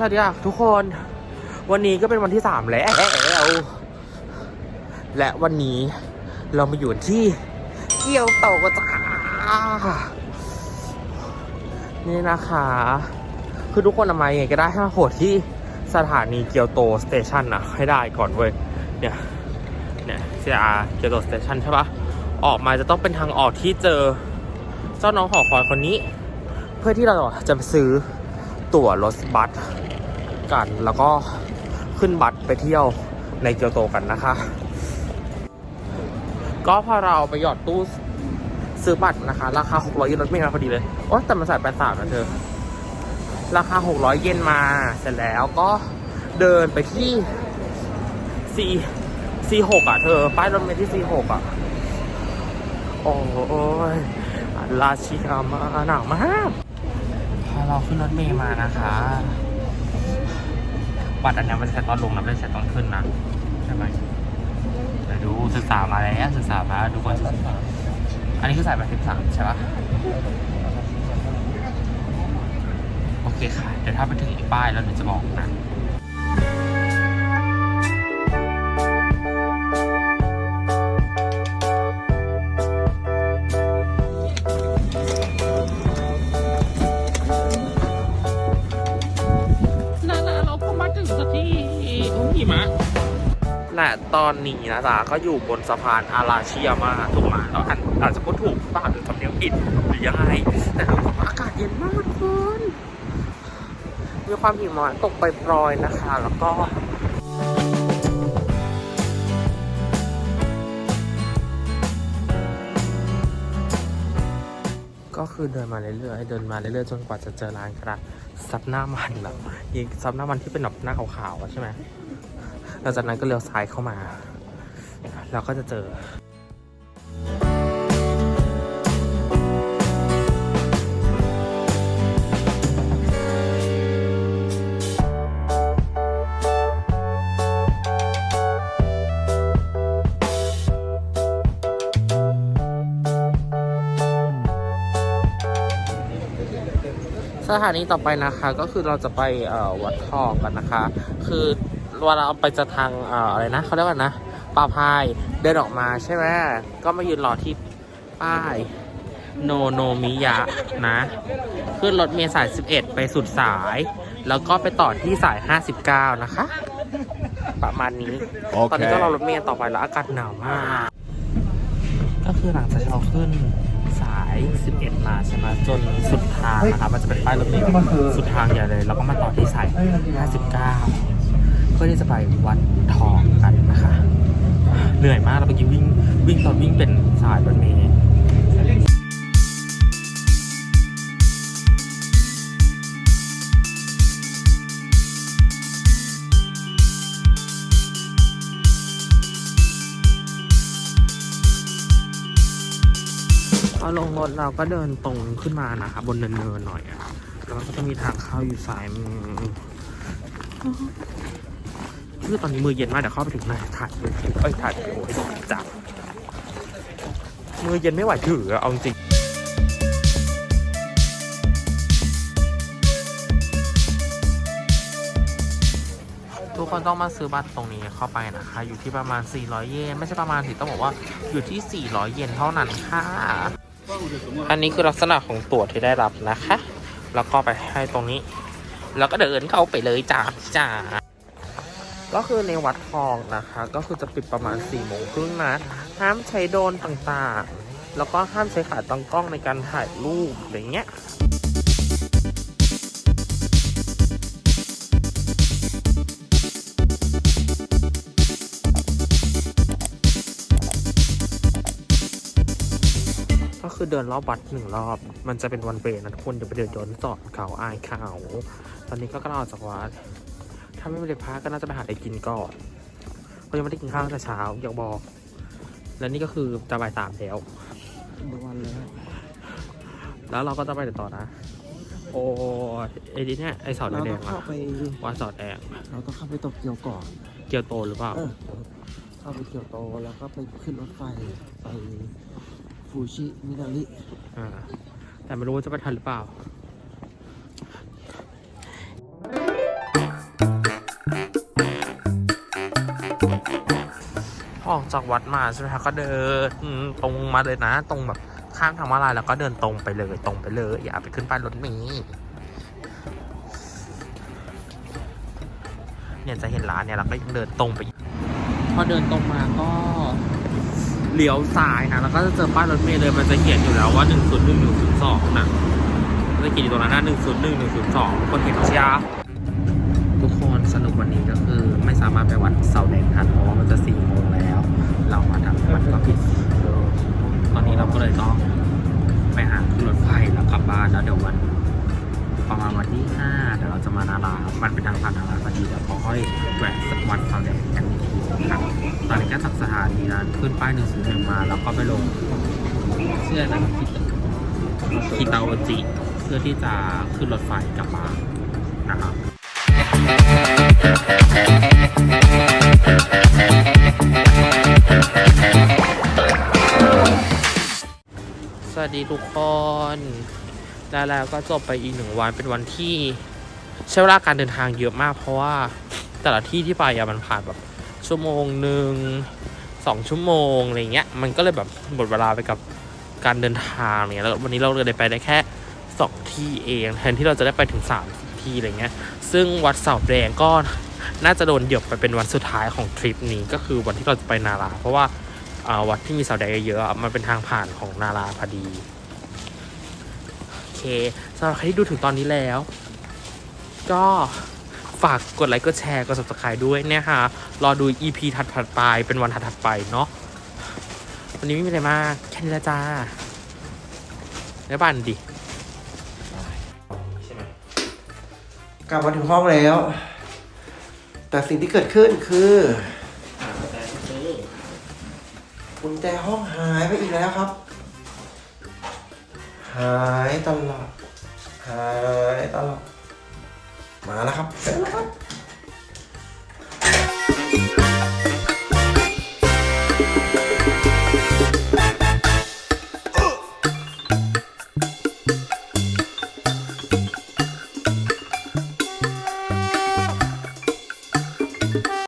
สวัสดีค่ะทุกคน วันนี้ก็เป็นวันที่สามแล้ว และวันนี้เรามาอยู่ที่เกียวโตจ้านี่นะคะ คือทุกคนทำไมไงก็ได้ให้มาโหดที่สถานีเกียวโตสเตชันนะให้ได้ก่อนเว้ย เนี่ย เนี่ยเซียเกียวโตสเตชันใช่ปะออกมาจะต้องเป็นทางออกที่เจอ เจ้าน้องหอคอยคนนี้ เพื่อที่เราจะไปซื้อ ตั๋วรถบัสกัน แล้วก็ขึ้นบัสไปเที่ยวในเกียวโตกันนะคะ ก็พอเราไปหยอดตู้ซื้อบัตรนะคะ ราคา 600 เยนรถเมล์มาพอดีเลยโอ๊ยแต่มันใส่แปดสามนะเธอ ราคา 600 เยนมาเสร็จแล้วก็เดินไปที่ C C6 อะเธอ ป้ายรถเมล์ที่ C6 อะ โอ้ยราชิกามาหนาวมาก เราขึ้นรถเมย์มานะคะบัตรอันนี้ยมันใช้ตอนลงนะไม่ได้ใช้ตอนขึ้นนะใช่ไหมเดี๋ยวดูศึกษามาแล้วศึกษามาดูก่อนศึกษาอันนี้คือสายแบบสิบสามใช่ปะโอเคค่ะ เดี๋ยวถ้าไปถึงอีกป้ายแล้วเดี๋ยวจะบอกนะ หิมะและตอนนี้นะจ๊ะก็อยู่บนสะพานอาราชิยมาถูกไหมเราอานอาจจะพูดถูกบ้าหรือสำเนียงผิดหรือยังไงแต่เราบอกว่าอากาศเย็นมากทุกคนมีความหิมะตกไปปรอยนะคะ แล้วก็ก็คือเดินมาเรื่อยๆ เดินมาเรื่อยๆ จนกว่าจะเจอร้านกระซับหน้ามันแบบยิงซับหน้ามันที่เป็นแบบหน้าขาวๆใช่ไหม หลังจากนั้นก็เลี้ยวซ้ายเข้ามาแล้วก็จะเจอสถานีต่อไปนะคะก็คือเราจะไปวัดทองกันนะคะ คือ เวลาเราไปจะทางเอ่ออะไรนะเขาเรียกว่านะป่าพายเดินออกมาใช่ไหมก็มายืนรอที่ป้ายโนโนมิยะนะ ขึ้นรถเมล์สาย 11 ไปสุดสาย แล้วก็ไปต่อที่สาย 59 นะคะ ประมาณนี้โอเคตอนนี้ก็รอรถเมล์ต่อไปแล้วอากาศหนาวมาก ก็คือหลังจากเราขึ้นสาย 11 มาใช่ไหมจนสุดทางนะครับมันจะเป็นป้ายรถเมล์สุดทางใหญ่เลย แล้วก็มาต่อที่สาย 59เพื่อที่จะไปวัดทองกันนะคะเหนื่อยมากเราเมื่อกี้วิ่งวิ่งตอนวิ่งเป็นสายรถเมล์พอลงรถเราก็เดินตรงขึ้นมานะคะบนเนินๆหน่อยอะแล้วก็จะมีทางเข้าอยู่ซ้ายมือ คือตอนนี้มือเย็นมากเดี๋ยวเข้าไปถึงไหนถ่ายมือเอ้ยถ่ายวิดีโอให้ดูจับมือเย็นไม่ไหวถือเอาจริงทุกคนต้องมาซื้อบัตรตรงนี้เข้าไปนะคะ อยู่ที่ประมาณ 400 เยนไม่ใช่ประมาณสิต้องบอกว่าอยู่ที่ 400 เยนเท่านั้นค่ะ อันนี้คือลักษณะของตั๋วที่ได้รับนะคะ แล้วก็ไปให้ตรงนี้ แล้วก็เดินเข้าไปเลยจ้าจ้า ก็คือในวัดทองนะคะ ก็คือจะปิดประมาณ4ี่โมงครึ่งนะ ห้ามใช้โดรนต่างๆ แล้วก็ห้ามใช้ขาตั้งกล้องในการถ่ายรูปอย่างเงี้ยก็คือเดินรอบวัดหนึ่งรอบ มันจะเป็นวันเวย์นะทุกคนเดี๋ยวไปเดินย้อนสอนเขาอายเขา ตอนนี้ก็กำลังออกจากวัดาไม่ได้พักก็น่าจะไปหาอะไรกินก่อนเพราะยังไม่ได้กินข้าวตั้งแต่เช้าอยากบอก และนี่ก็คือจะบ่ายสามแล้ววันเลยแล้วเราก็จะไปต่อนะ โอ้ไอ้นี่เนี่ยไอเสาแดเรางต้องๆเข้าอะไปวัดเสาแดงเราต้องเข้าไปโตเกียวก่อน เกียวโตหรือเปล่า เออเข้าไปเกียวโตแล้วก็ไปขึ้นรถไฟไปฟูชิมินาริ อ่า แต่ไม่รู้ว่าจะไปทันหรือเปล่า ออกจากวัดมาใช่ไหมคะก็เดินตรงมาเลยนะ ตรงแบบข้ามทางมาลายแล้วก็เดินตรงไปเลยตรงไปเลย อย่าไปขึ้นป้ายรถเมล์เนี่ยจะเห็นร้านเนี่ยเราก็ยังเดินตรงไป พอเดินตรงมาก็เลี้ยวซ้ายนะแล้วก็จะเจอป้ายรถเมล์เลยมันจะเขียนอยู่แล้วว่า 1 0 1 1 0 2นะมันจะเขียนอยู่ตรงนั้นนะ1 0 1 1 0 2 คนเห็นเชียร์ทุกคนสนุกวันนี้ก็คือไม่สามารถไปวัดเสาแดงทันเพราะว่ามันจะสี่โมงแล้ว เรามาทำมันก็ผิด ตอนนี้เราก็เลยต้องไปหาขึ้นรถไฟแล้วกลับบ้านแล้วเดี๋ยววันประมาณวันที่ห้าเดี๋ยวเราจะมานารามันเป็นทางผ่านนาราพอดีเดี๋ยวเขาค่อยแวะสักวัดความแดงกันอีกทีนะครับตอนนี้ก็จากสถานีนั้นขึ้นป้ายหนึ่งศูนย์หนึ่งมาแล้วก็ไปลงเชื่อนะคิตคิตาโอจิเพื่อที่จะขึ้นรถไฟกลับบ้านนะครับ ดีทุกคนแล้วแล้วก็จบไปอีกหนึ่งวันเป็นวันที่ใช้เวลาการเดินทางเยอะมาก เพราะว่าแต่ละที่ที่ไปอะมันผ่านแบบชั่วโมงหนึ่งสองชั่วโมงอะไรเงี้ยมันก็เลยแบบหมดเวลาไปกับการเดินทางเงี้ยแล้ววันนี้เราเลยไปได้แค่สองที่เองแทนที่เราจะได้ไปถึงสามที่อะไรเงี้ยซึ่งวัดเสาแดงก็น่าจะโดนเหยียบไปเป็นวันสุดท้ายของทริปนี้ก็คือวันที่เราจะไปนาราเพราะว่า วัดที่มีเสาแดงเยอะๆมันเป็นทางผ่านของนาราพอดี โอเคสำหรับใครที่ดูถึงตอนนี้แล้ว ก็ฝากกดไลค์กดแชร์กด subscribe ด้วยเนี่ยค่ะรอดู EP ถัดๆไปเป็นวันถัดๆไปเนาะวันนี้ไม่มีอะไรมากแค่นี้ละจ้าแล้วบ้านดิใช่กลับมาถึงห้องแล้ว แต่สิ่งที่เกิดขึ้นคือ กุญแจห้องหายไปอีกแล้วครับ หายตลอด หายตลอด มาแล้วครับเสร็จแล้วครับ